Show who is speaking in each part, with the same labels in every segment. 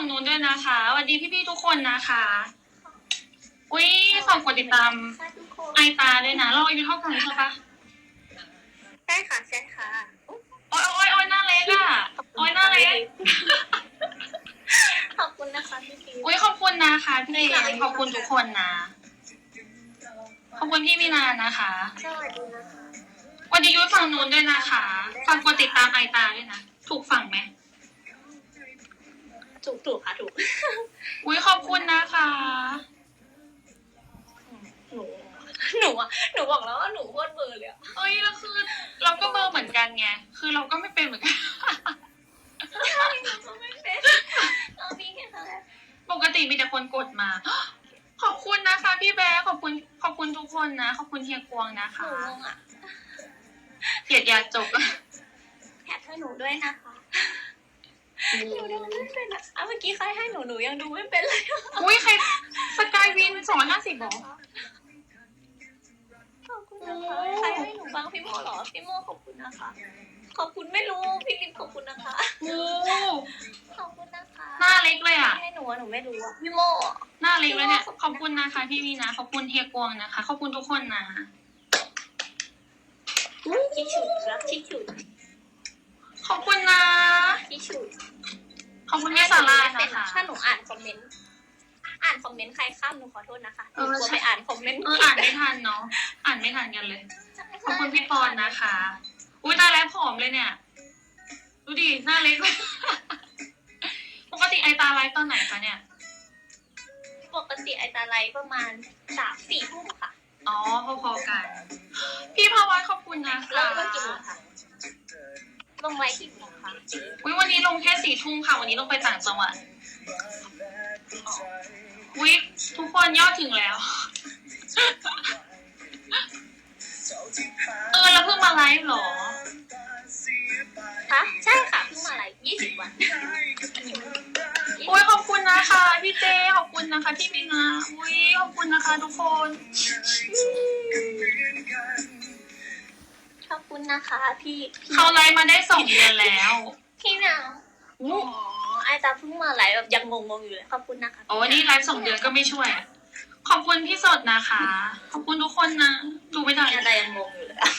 Speaker 1: ฝั่งนู้นด้วยนะคะสวัสดีพี่ๆทุกคนนะคะ อุ้ยฝากกดติดตาม
Speaker 2: ค่ะทุกคน
Speaker 1: ไอตาด้วยนะเราอายุเท่ากันใช่ปะ
Speaker 2: ใช่ค่ะใช่ค่ะ
Speaker 1: โอ้ยโอ้ยโอ้ยหน้าเล็กอะ โอ้ยหน้าเล็ก
Speaker 2: ขอบคุณนะคะพี่พี
Speaker 1: อุ้ยขอบคุณนะคะพี่เอขอบคุณทุกคนนะ ขอบคุณพี่มีนานะคะ
Speaker 2: สวัสดีนะคะ
Speaker 1: สวันดียุ้ยฝั่งนู้นด้วยนะคะ ฝากกดติดตามไอตาด้วยนะ ถูกฝั่งไหม
Speaker 2: ถูกถูกค่ะถูก
Speaker 1: อุ้ยขอบคุณนะคะ
Speaker 2: หนูหนูอะหนูบอกแล้วว่าหนูโคตรเบอร์เลยอะ
Speaker 1: เอ้ยแล้วคือ เราก็เบอร์เหมือนกันไง คือเราก็ไม่เป็นเหมือนกัน
Speaker 2: ใช่หนูก็ไม่เป็นเรามีแค่นั้นแหละ
Speaker 1: ปกติมีแต่คนกดมา ขอบคุณนะคะ พี่แบ๊ขอบคุณขอบคุณทุกคนนะ ขอบคุณเฮียกวงนะ
Speaker 2: หนู
Speaker 1: คะ
Speaker 2: งงอะ
Speaker 1: เกลียดยาจบ
Speaker 2: แท็กให้หนูด้วยนะคะ หนูดูไม่เป็นอะอะเมื่อกี้ใครให้หนูหนูยังดูไม่เป็นเลย
Speaker 1: อุ้ยใครสกายวินสองห้าสิบหรอ
Speaker 2: ขอบคุณนะคะใครให้หนูบ้างพี่โมเหรอพี่โมขอบคุณนะคะ ขอบคุณไม่รู้พี่ลิมขอบคุณนะคะ
Speaker 1: โอ้
Speaker 2: ขอบคุณนะคะ
Speaker 1: หน้าเล็กเลยอะ
Speaker 2: ให้หนูอะหนูไม่รู้อะพี่โมอะ
Speaker 1: หน้าเล็กเลยเนี่ย ขอบคุณนะคะพี่วีนะ ขอบคุณเฮียกวงนะคะ ขอบคุณทุกคนนะ
Speaker 2: ที่ฉุดครับที่ฉุด
Speaker 1: ขอบคุณนะ
Speaker 2: ที่ฉุด
Speaker 1: ขอบคุณพี่สารานะคะ
Speaker 2: ถ้าหนูอ่านคอมเมนต์ อ่านคอมเมนต์ใครข้ามหนูขอโทษนะคะห
Speaker 1: เอ
Speaker 2: นู
Speaker 1: อก
Speaker 2: ลัว
Speaker 1: ใช่
Speaker 2: ไปอ่านคอมเมนต์
Speaker 1: เอออ่านไม่ทันเนาะอ่านไม่ทันกันเลย ขอบคุณพี่ปอนนะคะ อุ้ยตายแล้วผอมเลยเนี่ย ดูดิหน้าเล็กเลยปกติไอตาไลฟ์ตอนไหนคะเนี่ย
Speaker 2: ปกติไอตาไลฟ์ประมาณสามสี่ทุ่มค่ะ
Speaker 1: อ๋อพอๆกัน พี่ภาวะขอบคุณนะคะ
Speaker 2: เราลงกี่โมงคะ ลงไว้กี่โมงคะ
Speaker 1: อุ้ยวันนี้ลงแค่สี่ทุ่มค่ะ วันนี้ลงไปต่างจังหวัดอุ้ยทุกคนยอดถึงแล้ว เออแล้วเพิ่งมาไลฟ์เหรอ
Speaker 2: คะใช่ค่ะเพิ่งมาไลฟ์ยี่สิบวัน
Speaker 1: อุ้ยขอบคุณนะคะพี่เจขอบคุณนะคะพี่มีนาอุ้ยขอบคุณนะคะทุกคน
Speaker 2: ขอบ คุณนะคะ พี่พี่
Speaker 1: เขาไลฟ์มาได้สองเดือนแล้ว
Speaker 2: พี่นาวอ๋อไอตาเพิ่งมาไลฟ์แบบยังงงๆอยู่เลยขอบคุณนะคะ
Speaker 1: โอ้นี่ไลฟ์สองเดือนก็ไม่ช่วยอะขอบคุณพี่สดนะคะ ขอบคุณทุกคนนะ ดูไม่ได้
Speaker 2: ไอตายังงงอยู่เลยอะ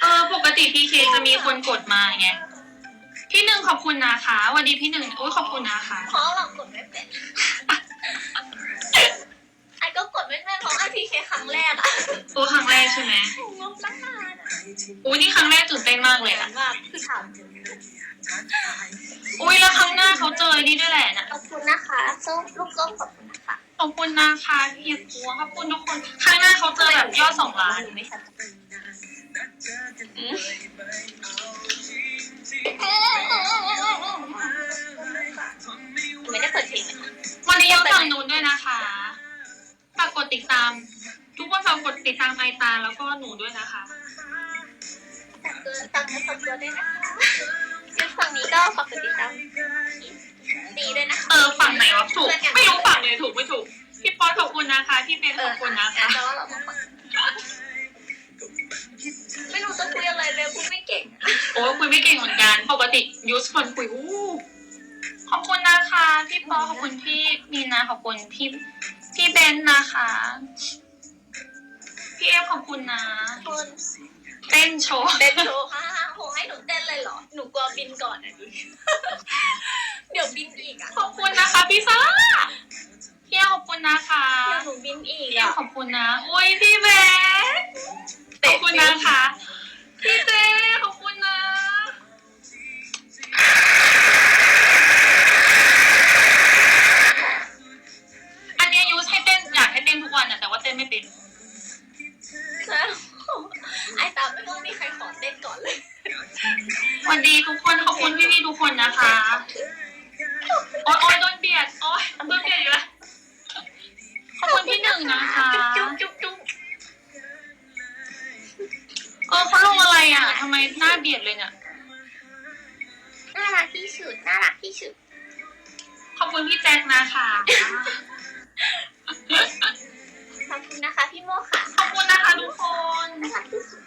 Speaker 1: เออปกติพีเคจะมีคนกดมาไงพี่หนึ่งขอบคุณนะคะสวันดีพี่หนึ่งอุ้ยขอบคุณนะคะ
Speaker 2: เพราะเรากดไม่เป็นไอก็กดไม่เป็นเพราะไอพีเคครั้งแรกอะ
Speaker 1: ตัวครั้งแรกใช่ไหม
Speaker 2: งงตั้งนาน อะ
Speaker 1: อุ้ยนี่ครั้งแรกตื่นเต้นมาก
Speaker 2: เห
Speaker 1: เล
Speaker 2: มือยน
Speaker 1: อะ
Speaker 2: ว่าคือถาม
Speaker 1: อุ้ยแล้วครั้งหน้าเขาเจอนี่ด้วยแหละนะ
Speaker 2: ขอบคุณนะคะส้มลูกส้มขอบคุณนะคะ
Speaker 1: ขอบคุณนะคะพี่เฮียกัวขอบคุณทุกคนครั้งหน้าเขาเจอแบบยอดสองล้าน
Speaker 2: หนูไม่ชัดหนูไม่ได้เปิดเพลงเลย
Speaker 1: วันนี้ยังฝั่งนู้นด้วยนะคะฝากกดติดตาม ทุกคนฝากกดติดตามไอตาแล้วก็หนูด้วยนะคะ
Speaker 2: แต่ เกินตังค์ไม่ฝากตัวด้วยนะคะยูฝั่งนี้ก็ฝากกดติดตามดีด้วยนะคะ
Speaker 1: เออฝั่งไหนวะถูก ไม่รู้ฝั่งไหนถูกไม่ถูก พี่ป๊อตขอบคุณนะคะพี่เป็นขอบคุณนะคะ
Speaker 2: แต่ว่าเรามาฟังไม่รู้จะคุยอะไรเลยพูดไม่เก่ง
Speaker 1: โอ้คุยไม่เก่งเหมือนกัน ปกติยูสคนคุยอู้ขอบคุณนะคะ พี่ปอขอบคุณพี่มีนาขอบคุณพี่พี่เบนนะคะ พี่เอฟขอบคุณนะ
Speaker 2: คน
Speaker 1: เต้นโชว์
Speaker 2: เต้นโชว์ฮ่าฮ่าโหให้หนูเต้นเลยเหรอ หนูกลัวบินก่อนอะดิเดี๋ยวบินอีกอะ
Speaker 1: ขอบคุณนะคะพี่ซาร่าพี่เอขอบคุณนะคะ
Speaker 2: เดี๋ยวหนูบินอีก
Speaker 1: พี่เอ
Speaker 2: อะ
Speaker 1: ขอบคุณนะ อุ้ยพี่เบนขอบคุณนะคะ นึ่งนะคะ
Speaker 2: จุ๊บจุ๊บจุ๊บ
Speaker 1: เออเขาลงอะไรอะทำไมหน้าเบียดเลยเนี่ย
Speaker 2: น่ารักที่สุด น่ารักที่สุด
Speaker 1: ขอบคุณพี่แจ็คนะคะ
Speaker 2: ขอบคุณนะคะพี่โมค่ะ
Speaker 1: ขอบคุณนะคะทุกคน
Speaker 2: น่ารักที่สุด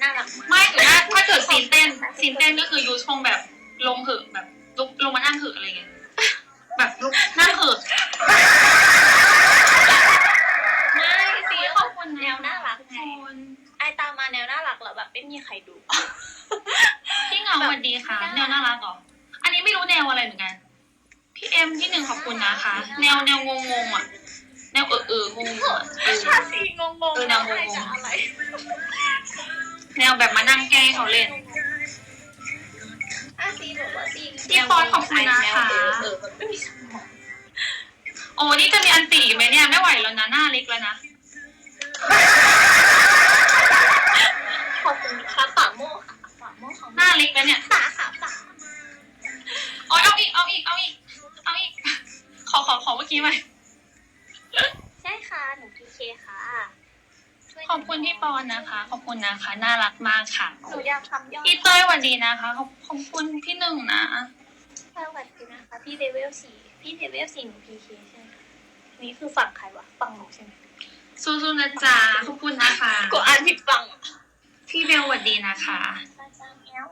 Speaker 2: น่ารักมาก
Speaker 1: ไม่แต่ถ้าถ้าเกิดซีนเต้นซีนเต้นก็คือยูชงแบบลงเหอะแบบ ลุกลงมานั่งเหอะอะไรเงี้ยแบบลุกนั่งเหอะ
Speaker 2: ไม่สิ
Speaker 1: ข
Speaker 2: เขา
Speaker 1: อบคุณ
Speaker 2: แนวน่ารัก
Speaker 1: ทุก
Speaker 2: ไง
Speaker 1: คน
Speaker 2: ไอตามมาแนวน่ารักแล้วแบบไม่มีใครดู
Speaker 1: พี่เหงาสวัสดีค่ะ แนวน่ารักเหรออันนี้ไม่รู้แนวอะไรเหมือนกัน พี่เอ็มที่หนึ่งขอบคุณนะคะ แนวแนวงงงๆอะ แนวเออเอองงๆอะเออ
Speaker 2: ชาสีงงง
Speaker 1: เออแนวงงๆ
Speaker 2: ใครจะอะไร
Speaker 1: แนวแบบมานั่งแกล้งเขาเล่น
Speaker 2: อะสีบอกว่าสี
Speaker 1: พี่ปอนขอบคุณนะคะ
Speaker 2: แนวเออเออมันไม่มีสมอง
Speaker 1: โอ้นี่จะมีอันตีไหมเนี่ยไม่ไหวแล้วนะหน้าเล็กแล้วนะ
Speaker 2: ขอบคุณค่ะปากโม่ค่ะปากโม่ของ
Speaker 1: หน้าเล็กแล้วเนี่ย
Speaker 2: ปากค่ะปาก
Speaker 1: โอ้ยเอาอีกเอาอีกเอาอีกเอาอีกขอขอขอเมื่อกี้ไหม
Speaker 2: ใช่ค่ะหนูพีเคค่ะช่วยห
Speaker 1: ขอบคุณพี่ปอนนะคะ ขอบคุณนะคะ น่ารักมากค่ะ
Speaker 2: หนูอยากทำยอด
Speaker 1: พี่เต้ยสวัสดีนะคะ ขอบขอบคุณพี่หนึ่งนะ
Speaker 2: สวัสดีนะคะ พี่เลเวลสี่พี่เลเวลสี่หนูพีเคใช่ไหมนี่คือฝั่งใครวะ ฝั่งหนูใช่ไหม
Speaker 1: สู้ๆนะจ๊ะขอบคุณนะคะ
Speaker 2: กูอ่านผิดฝั่ง
Speaker 1: พี่เบลสวัสดีนะคะ
Speaker 2: ประจำแล้ว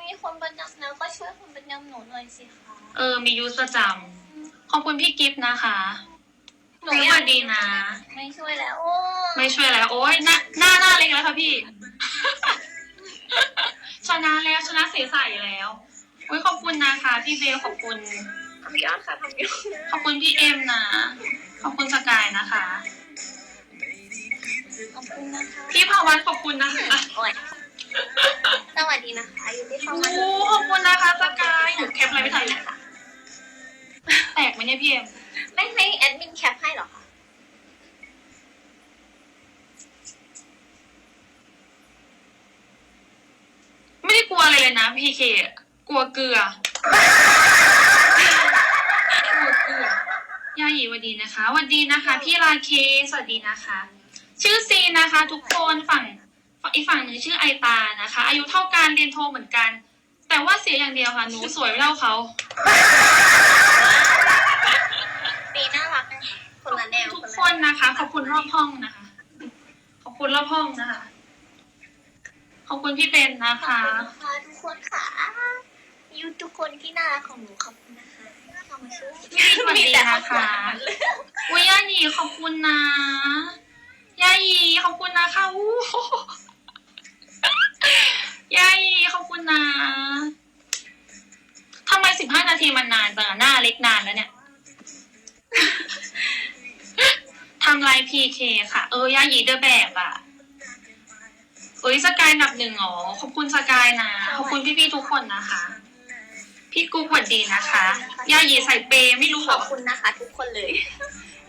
Speaker 2: มีคนประจำแล้วก็ช่วยคนประจำหนูหน่อยสิคะ
Speaker 1: เออ มียูสประจำขอบคุณพี่กิฟต์นะคะ
Speaker 2: หนู
Speaker 1: ส
Speaker 2: อยา
Speaker 1: วั
Speaker 2: ก
Speaker 1: สดีนะ
Speaker 2: ไม่ช่วยแล้วโอ้
Speaker 1: ไม่ช่วยแล้ว โอ้ยหน้าหน้าหน้าเล็กแล้วค่ะพี่ ชนะแล้วชนะเสียใสแล้วโอ้ยขอบคุณนะคะพี่เบลขอบคุณ
Speaker 2: ทำยอดค่ะทำยอด
Speaker 1: ขอบคุณพี่เอ็มนะ ขอบคุณสกายนะคะ
Speaker 2: ขอบคุณนะคะ
Speaker 1: พี่ภาวันขอบคุณนะคะ
Speaker 2: โอ้ยสวัสดีนะคะอยู่ที่เข้า
Speaker 1: โอ้
Speaker 2: มา
Speaker 1: ขอบคุณนะคะสกายหนูแคปอะไรไม่ทันเลยแตกไหมเนี่ยพี่เอ็ม
Speaker 2: ไม่ให้แอดมินแคปให้เหรอคะ
Speaker 1: ไม่ได้กลัวอะไร เลยนะพี่เคกลัวเกลือกลัวเกลือยาหยีสวัสดีนะคะสวัสดีนะคะ พี่ราเคสวัสดีนะคะ ชื่อซีนนะคะ ทุกคนฝั่งฝั่งอีกฝั่งหนึ่งชื่อไอตานะคะ อายุเท่ากันเรียนโทเหมือนกัน แต่ว่าเสียอย่างเดียวค่ะหนูสวยไม่เท่าเขา
Speaker 2: ปีน่ารักนะคะคนละแนว
Speaker 1: ทุกคนนะคะขอบคุณรอบห้องนะคะ ขอบคุณรอบห้องนะคะ ขอบคุณพี่เบนนะ
Speaker 2: ขอบ
Speaker 1: คะ
Speaker 2: คุณนะคะทุกคนค่ะยูทุกคนที่น่ารักของหนูขอบคุณนะคะเข้ามาช่วย
Speaker 1: พี่สวัสดีนะคะอุ้ยยาหยีขอบคุณนะยาหยีขอบคุณนะคะอู้หูยาหยีขอบคุณนะทำไมสิบห้านาทีมันนานจังอะหน้าเล็กนานแล้วเนี่ยทำลายพีเคค่ะ เออยาหยีเดอะแบบอะ เอ้ยสกายอันดับหนึ่งอ๋อขอบคุณสกายนะขอบคุณพี่ๆทุกคนนะคะ พี่กุ๊กสวัสดีนะคะยาหยีใส่เปย์ไม่รู้
Speaker 2: ข
Speaker 1: เหร
Speaker 2: อบ
Speaker 1: อ
Speaker 2: คุณนะคะ ทุกคนเลย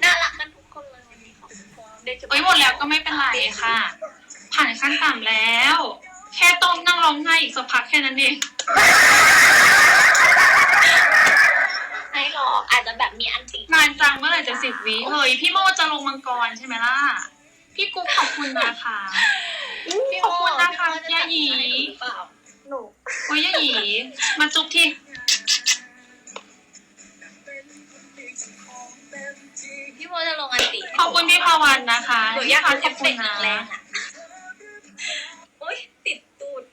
Speaker 2: น่ารักกันทุกคนเลยวันนี้ขอบคุณโดยเฉพาะ
Speaker 1: เอ้ยหมดแล้วก็ไม่เป็นไรค่ะ ผ่านขั้นต่ำแล้ว แค่ต้องนั่งร้องไห้อีกสักพักแค่นั้นเอง
Speaker 2: ไม่หรอกอาจจะแบบมีอันติ
Speaker 1: นานจังเมื่อไหร่จะสิบวิเฮ้ยพี่โมจะลงมังกรใช่ไหมล่ะ พี่กุ๊กขอบคุณนะคะ ขอบคุณนะคะยาหยี
Speaker 2: เปล่าหนู
Speaker 1: โอ้ยยาหยีมาจุ๊บที่
Speaker 2: พี่โมจะลงอันติ
Speaker 1: ขอบคุณพี่พาวันนะคะ
Speaker 2: หนูอ
Speaker 1: พี่
Speaker 2: ยาก
Speaker 1: พา
Speaker 2: ดู
Speaker 1: ข
Speaker 2: เอ
Speaker 1: อบ
Speaker 2: ฟเฟ
Speaker 1: คุณ
Speaker 2: กต์
Speaker 1: นะ
Speaker 2: แรงๆอะอุ้ยติดตูด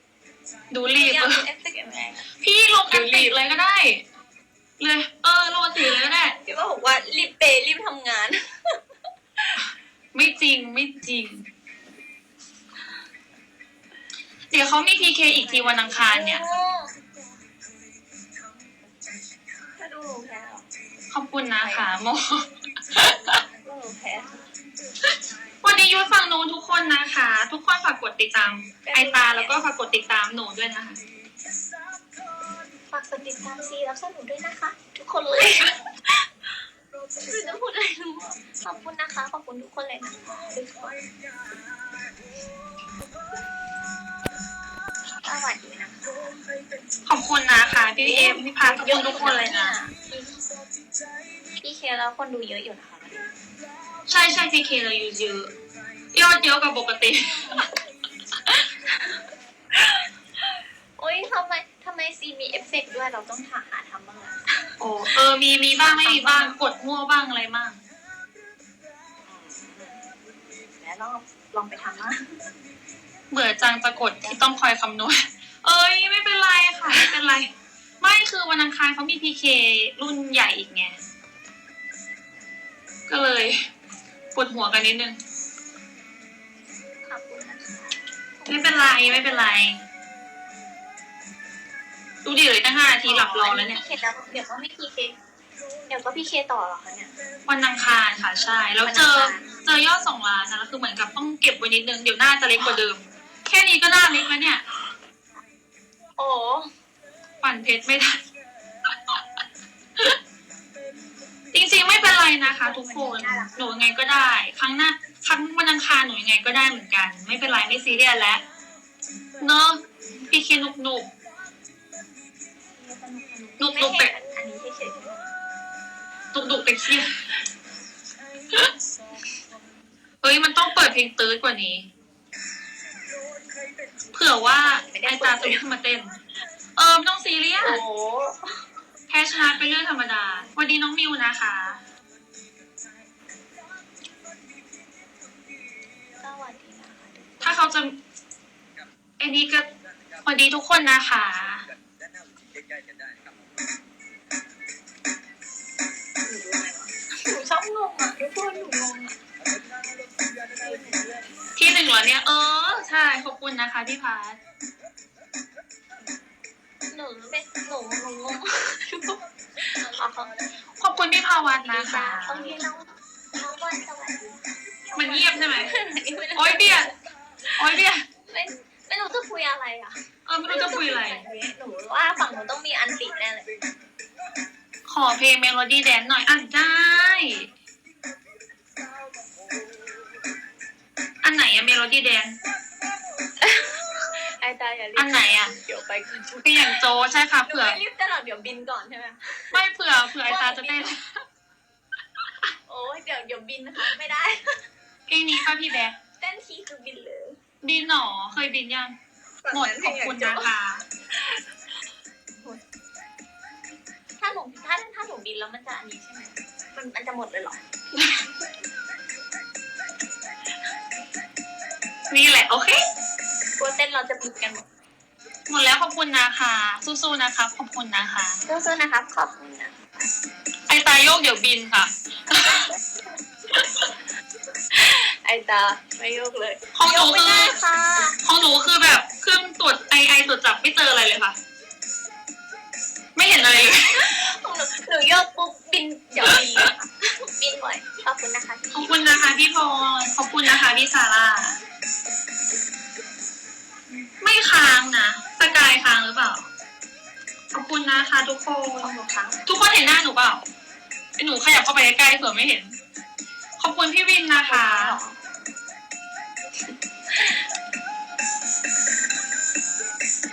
Speaker 1: ดูรีบ
Speaker 2: อยาก
Speaker 1: เอ
Speaker 2: ดู
Speaker 1: อ
Speaker 2: เอฟเฟกต์แรงๆอะ
Speaker 1: พี่ลงอันติเลยก็ได้ เลย เออลงอันติเลยก็ได้
Speaker 2: พี่ว่าบอกว่ารีบเปย์รีบทำงาน
Speaker 1: ไม่จริงไม่จริง เดี๋ยวเขามีพีเคอีกทีวันอังคารเนี่ย
Speaker 2: ถ้าดูหนูแพ้หรอ
Speaker 1: ขอบคุณนะคะโม
Speaker 2: ดูหนูแพ้
Speaker 1: วันนี้ยุ้ยฟังโน้นทุกคนนะคะ ทุกคนฝากกดติดตามไอตาแล้วก็ฝากกดติดตามหนูด้วยนะคะ
Speaker 2: ฝากกดติดตามซีแล้วก็หนูด้วยนะคะ ทุกคนเลยคือจะพูดอะไรรู้ขอบคุณนะคะ ขอบคุณทุกคนเลยนะคะทุกคน สวัสดีนะคะ
Speaker 1: ขอบคุณนะคะพี่เอ็มพี่พาขอบคุณทุกคนเลยนะ
Speaker 2: พี่เคแล้วคนดูเยอะอยู่นะคะ
Speaker 1: ใช่ใช่พีเคเราอยู่เยอะยอดเยอะกว่าปกติ
Speaker 2: โอ๊ยทำไมทำไมซีมีเอฟเฟกต์ด้วยเราต้องหาหาทำบ้างอะ
Speaker 1: โอ้เออมีมีบ้างไม่มีบ้างกดมั่วบ้างอะไรบ้าง
Speaker 2: แล้วลองลองไปทำนะ
Speaker 1: เบื่อจังจะกดที่ต้องคอยคำนวณ เออยไม่เป็นไรค่ะ ไม่เป็นไร ไม่คือวันอังคารเขามีพีเครุ่นใหญ่อีกไง ก็เลยปวดหัวกันนิดนึง
Speaker 2: ขอบคุณนะคะ
Speaker 1: ไม่เป็นไรไม่เป็นไร ดูดิเลยตั้งห้านาทีหลับรอแล้วเนี่ย
Speaker 2: พี่เคแล้วเดี๋ยวก็ไม่พีเคเดี๋ยวก็พีเคต่อเหรอคะเนี่ย
Speaker 1: วันอังคารค่ะใช่ แล้วเจอ เจอยอดสองล้านนะแล้วคือเหมือนกับต้องเก็บไว้นิดนึง เดี๋ยวหน้าจะเล็กกว่าเดิมแค่นี้ก็หน้าเล็กแล้วเนี่ย
Speaker 2: โอ้
Speaker 1: ปั่นเพชรไม่ได้ จริงๆไม่เป็นไรนะคะ ทุกคน หนูยังไงก็ได้ ครั้งหน้า ครั้งวันอังคารหนูยังไงก็ได้เหมือนกัน ไม่เป็นไรไม่ซีเรียสแล้วเนอะพี่เคนุกนุกนุก
Speaker 2: ไม่
Speaker 1: นุก
Speaker 2: ใช่
Speaker 1: เป็ด
Speaker 2: อันนี้เฉย
Speaker 1: นุกนุกแต่เครียดเฮ้ยมันต้องเปิดเพลงตื้ดกว่านี้ เผื่อว่าไอตาจะขึ้นมาเต้น เออไม่ต้องซีเรีย
Speaker 2: ๆ
Speaker 1: ส
Speaker 2: โอ้
Speaker 1: แพ้ชนะเป็นเรื่องธรรมดาสวัสดีน้องมิวนะคะ
Speaker 2: สวัสดีนะคะ
Speaker 1: ถ้าเขาจะไอ้นี้ก็สวัสดีทุกคนนะคะ
Speaker 2: หนูชอบงงอะทุกคนหนูงงอะ
Speaker 1: ที่หนึ่งเหรอเนี่ย เออ ใช่ ขอบคุณนะคะพี่พัท
Speaker 2: หนูเป็นหนูหนูงงทุกคนขอบคุณ
Speaker 1: ขอบคุณพี่ภาวัต
Speaker 2: ดี
Speaker 1: นะ
Speaker 2: จ้า
Speaker 1: คะ
Speaker 2: โอเคน้องน้องบอลสวัสดี
Speaker 1: มันเงียบใช่ไหม
Speaker 2: โอ๊
Speaker 1: โอ้ยเบียดโอ้ยเบียด
Speaker 2: ไม่ไม่รู้จะคุยอะไรอะ
Speaker 1: เออไม่รู้จะคุยอะไร
Speaker 2: หนูว่าฝั่งหนูต้องมีอันติดแน่เลย
Speaker 1: ขอเพลงเมโลดี้แดนหน่อยอะได้ อันไหนอะเมโลดี้แดน
Speaker 2: ไอ้ตาอย่ารี
Speaker 1: อั
Speaker 2: บ
Speaker 1: นไหนอะ
Speaker 2: เดี๋ยวไปก่อน
Speaker 1: เปลี่ยนโจใช่ค่ะ
Speaker 2: หนู
Speaker 1: เผื่อ
Speaker 2: ไม่รีบจะหรอกเดี๋ยวบินก่อนใช่ไหม
Speaker 1: ไม่เผื่อเผื่อไอตาจะเต้น
Speaker 2: โอ้ยเดี๋ยวเดี๋ยวบินนะคะไม่ได้
Speaker 1: เพลงนี้ป่ะพี่แบ๊ก
Speaker 2: เต้นทีคือบินเลย
Speaker 1: บินหนอเคยบินยังหมดขอบคุณนะคะ
Speaker 2: ถ้าหนูถ้าถ้าหนูบินแล้วมันจะอันนี้ใช่ไหมมันมันจะหมดเลยเหรอ
Speaker 1: นี่แหละโอเค
Speaker 2: กลัวเต้นเราจะบินกันหมด
Speaker 1: หมดแล้วขอบคุณนะคะ สู้ๆนะคะ ขอบคุณนะคะ
Speaker 2: สู้ๆนะครับขอบคุณนะ
Speaker 1: ไอตาโยกเดี๋ยวบินค่ะ
Speaker 2: ไอตาไม่ยกเลย
Speaker 1: ของหนู
Speaker 2: ไม่
Speaker 1: คือ
Speaker 2: ได้ค่ะ
Speaker 1: ของหนูคือแบบเครื่องตรวจไอไอตรวจจับไม่เจออะไรเลยค่ะ ไม่เห็นอะไรเลย
Speaker 2: ของหนูหนูโยกปุ๊บบินเดี๋ยวบินเลยค่ะ บินบ่อยขอบคุณนะคะพี่
Speaker 1: ขอบคุณนะคะพี่พรขอบคุณนะคะพี่ซาร่าไม่ค้างนะสกายค้างหรือเปล่า ขอบคุณนะคะทุกคน
Speaker 2: ขอบคุณค่ะ
Speaker 1: ทุกคนเห็นหน้าหนูเปล่าไอ้หนูขยับเข้าไปใกล้ๆเผื่อไม่เห็น ขอบคุณพี่วินนะคะ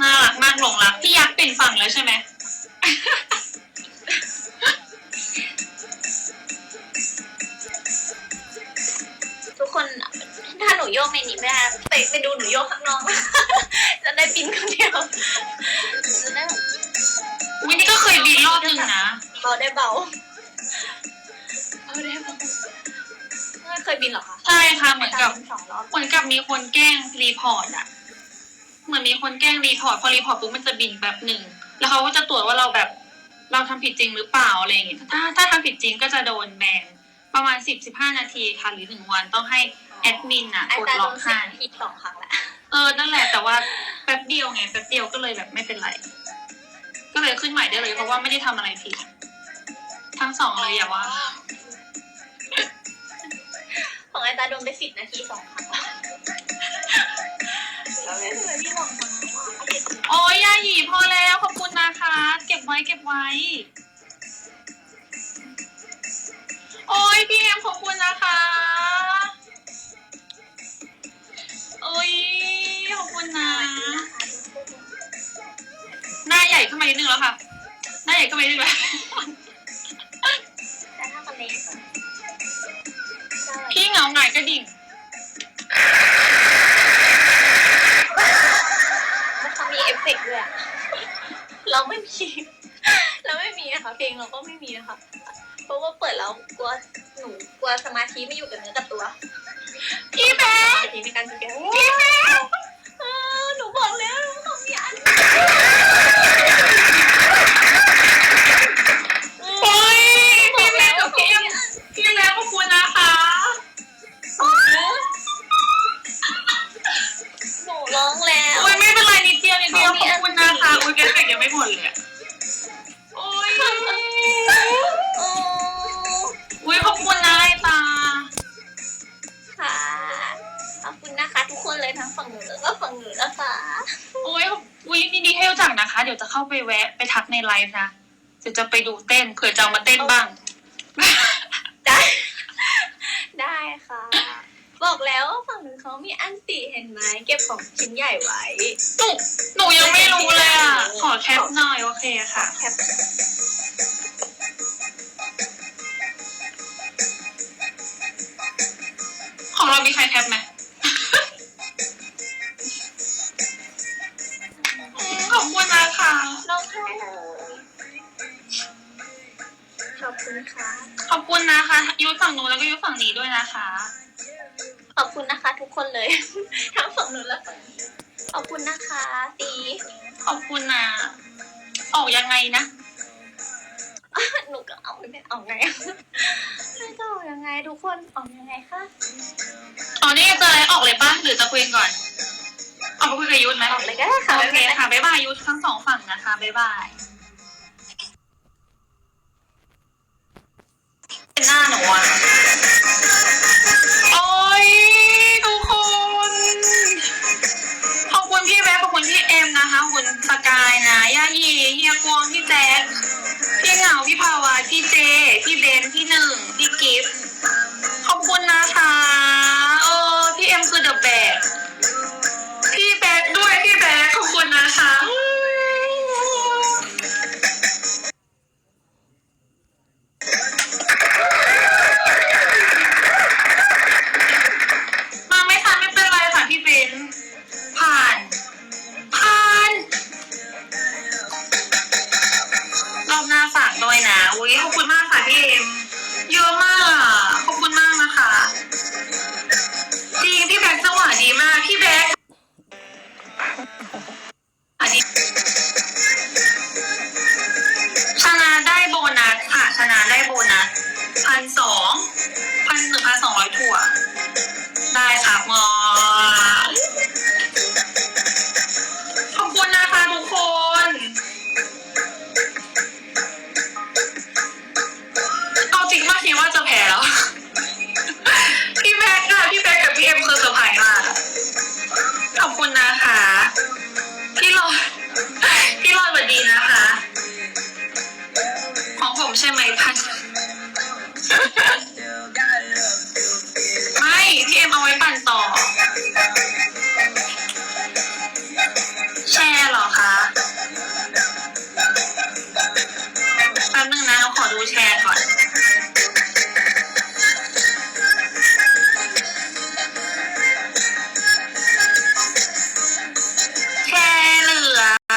Speaker 1: น่ารักมากหลงรักพี่ยักษ์เป็นฝั่งแล้วใช่ไหม
Speaker 2: ไม่ได้ไปไปดูหนูโยกข้างนอก จะได้บินคนเดียวจะได้แบบ
Speaker 1: อุ้ยนี่ก็เคยบินรอบหนึ่งนะ
Speaker 2: เบาได้เบาเบาได้เบาไม่เคยบินเหรอคะ
Speaker 1: ใช่ค่ะเหมือนกับ
Speaker 2: สองรอบ
Speaker 1: เหมือนกับมีคนแกล้งรีพอร์ตอะเหมือนมีคนแกล้งรีพอร์ตพอรีพอร์ตปุ๊บมันจะบินแบบหนึ่ง แล้วเขาก็จะตรวจว่าเราแบบเราทำผิดจริงหรือเปล่าอะไรอย่างเงี้ยถ้าถ้าทำผิดจริงก็จะโดนแบนประมาณสิบสิบห้านาทีค่ะหรือหนึ่งวันต้องให้ แอดมินอะ
Speaker 2: ไอ้
Speaker 1: กด
Speaker 2: ตา
Speaker 1: ล็
Speaker 2: โด
Speaker 1: อก
Speaker 2: นเสีย
Speaker 1: ให้
Speaker 2: งอีกสองครั้งแล้ว
Speaker 1: เออ นั่นแหละ แต่ว่าแป๊บเดียวไง แป๊บเดียวก็เลยแบบไม่เป็นไร ก็เลยขึ้นใหม่ได้เลย เพราะว่าไม่ได้ทำอะไรผิด ทั้งสองเลยอย่าว่า
Speaker 2: ของไอ้ตาโดนไปสิบนาทีสองครั้งแล้วไม่เคยพี่หวังมาว่า
Speaker 1: โอ้ยยาหยีพอแล้วขอบคุณนะคะ เก็บไว้เก็บไว้ โอ้ยพี่เอ็มขอบคุณนะคะ ขึ้นมานิดนึงแล้วค่ะหน้าใหญ่ขึ้นมานิดนึงแล้ว
Speaker 2: แต่ถ้ามันเล็ก
Speaker 1: พี่เหงาหงายกระดิ่ง
Speaker 2: มันเขามีเอฟเฟกต์ด้วยอะเราไม่มี เราไม่มีนะคะ เพลงเราก็ไม่มีนะคะ เพราะว่าเปิดแล้วกลัวหนูกลัวสมาธิไม่อยู่กับเนื้อกับตัว
Speaker 1: พี่แบ๊
Speaker 2: สมาธิในการแสดงพี่แม่หนูบอกแล้วหนูต้องมีอัน
Speaker 1: เขามี
Speaker 2: อันติเห็นไหมเก็บของชิ้นใหญ่ไว้
Speaker 1: หนูหนูยังไม่รู้เลยอะ ขอแคปหน่อยโอเคค่ะ
Speaker 2: แคป
Speaker 1: ของเรามีใครแคปไหมอืมขอบคุณนะคะ
Speaker 2: ร้องไห้เลยขอบคุณค่ะ
Speaker 1: ขอบคุณนะคะยุ้ยฝั่งนู้นแล้วก็ยุ้ยฝั่งนี้ด้วยนะคะ
Speaker 2: ขอบคุณนะคะ ทุกคนเลย ทั้งฝั่งหนูและฝั่งนี้ขอบคุณนะคะตี
Speaker 1: ขอบคุณนะออกยังไงนะ
Speaker 2: หนูก็เอาไม่เป็นออกไงไม่จะออกยังไง ทุกคนออกยังไงคะ
Speaker 1: อ๋อนี่จะอะไรออกเลยปะหรือจะคุยกันก่อนออกไปคุยกับยุ้ยไหม
Speaker 2: ออกเลยก็ได้ค่ะ
Speaker 1: โอ
Speaker 2: ไม่
Speaker 1: เค
Speaker 2: เป็นไร
Speaker 1: ค่ะบ๊ายบายยุ้ยทั้งสองฝั่งนะคะบ๊ายบายเป็นหน้าหนูอะโอ้ย พี่แบ๊กขอบคุณพี่เอ็มนะคะคุณสกายนะย่ายีเฮียกวงพี่แจ๊คพี่เหงาพี่ภาวะพี่เจ พี่เบนพี่หนึ่งพี่กิฟต์